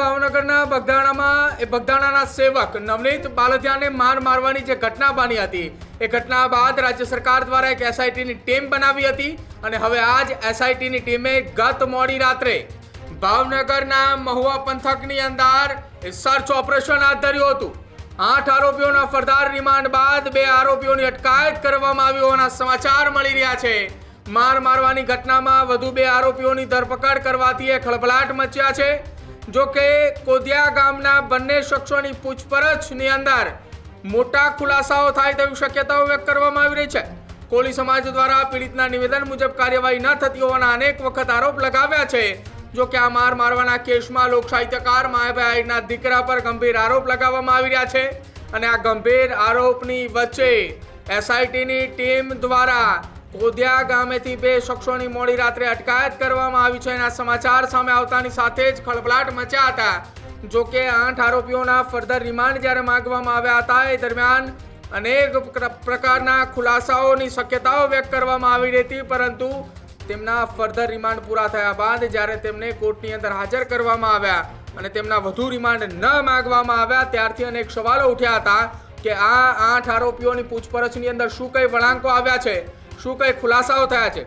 ભાવનગરના બગદાણામાં એ બગદાણાના સેવક નવનીત બાલધિયાને માર મારવાની જે ઘટના બની હતી, એ ઘટના બાદ રાજ્ય સરકાર દ્વારા એક એસઆઈટીની ટીમ બનાવી હતી અને હવે આ જ એસઆઈટીની ટીમે ગત મોડી રાત્રે ભાવનગરના મહુવા પંથકની અંદર સર્ચ ઓપરેશન હાથ ધર્યું હતું. આઠ આરોપીઓના ફરદાર રિમાન્ડ બાદ બે આરોપીઓની અટકાયત કરવામાં આવી હોવાના સમાચાર મળી રહ્યા છે. માર મારવાની ઘટનામાં વધુ બે આરોપીઓની ધરપકડ કરવાથી એ ખળભળાટ મચ્યા છે. જો કે કોદિયા ગામના બંને શખ્સોની પૂછપરછની અંદર મોટા ખુલાસાઓ થાય તેવી શક્યતાઓ વ્યક્ત કરવામાં આવી રહી છે. કોળી સમાજ દ્વારા પીડિતના નિવેદન મુજબ કાર્યવાહી ન થતી હોવાના અનેક વખત આરોપ લગાવ્યા છે. જો કે આ માર મારવાના કેસમાં લોક સાહિત્યકાર માયાભાઈ આહિરના દીકરા પર ગંભીર આરોપ લગાવવામાં આવી રહ્યા છે અને આ ગંભીર આરોપની વચ્ચે એસઆઈટીની ટીમ દ્વારા કોદિયા ગામેથી બે શખ્સોની મોડી રાત્રે અટકાયત કરવામાં આવી છે આ સમાચાર સામે આવતાની સાથે જ ખળભળાટ મચ્યા હતા. જો કે આઠ આરોપીઓના ફર્ધર રિમાન્ડ જ્યારે માંગવામાં આવ્યા હતા, એ દરમિયાન અનેક પ્રકારના ખુલાસાઓની શક્યતાઓ વ્યક્ત કરવામાં આવી રહી પરંતુ તેમના ફર્ધર રિમાન્ડ પૂરા થયા બાદ જ્યારે તેમને કોર્ટની અંદર હાજર કરવામાં આવ્યા અને તેમના વધુ રિમાન્ડ ન માગવામાં આવ્યા, ત્યારથી અનેક સવાલો ઉઠ્યા હતા કે આ આઠ આરોપીઓની પૂછપરછની અંદર શું કઈ વળાંકો આવ્યા છે? શું કઈ ખુલાસાઓ થયા છે?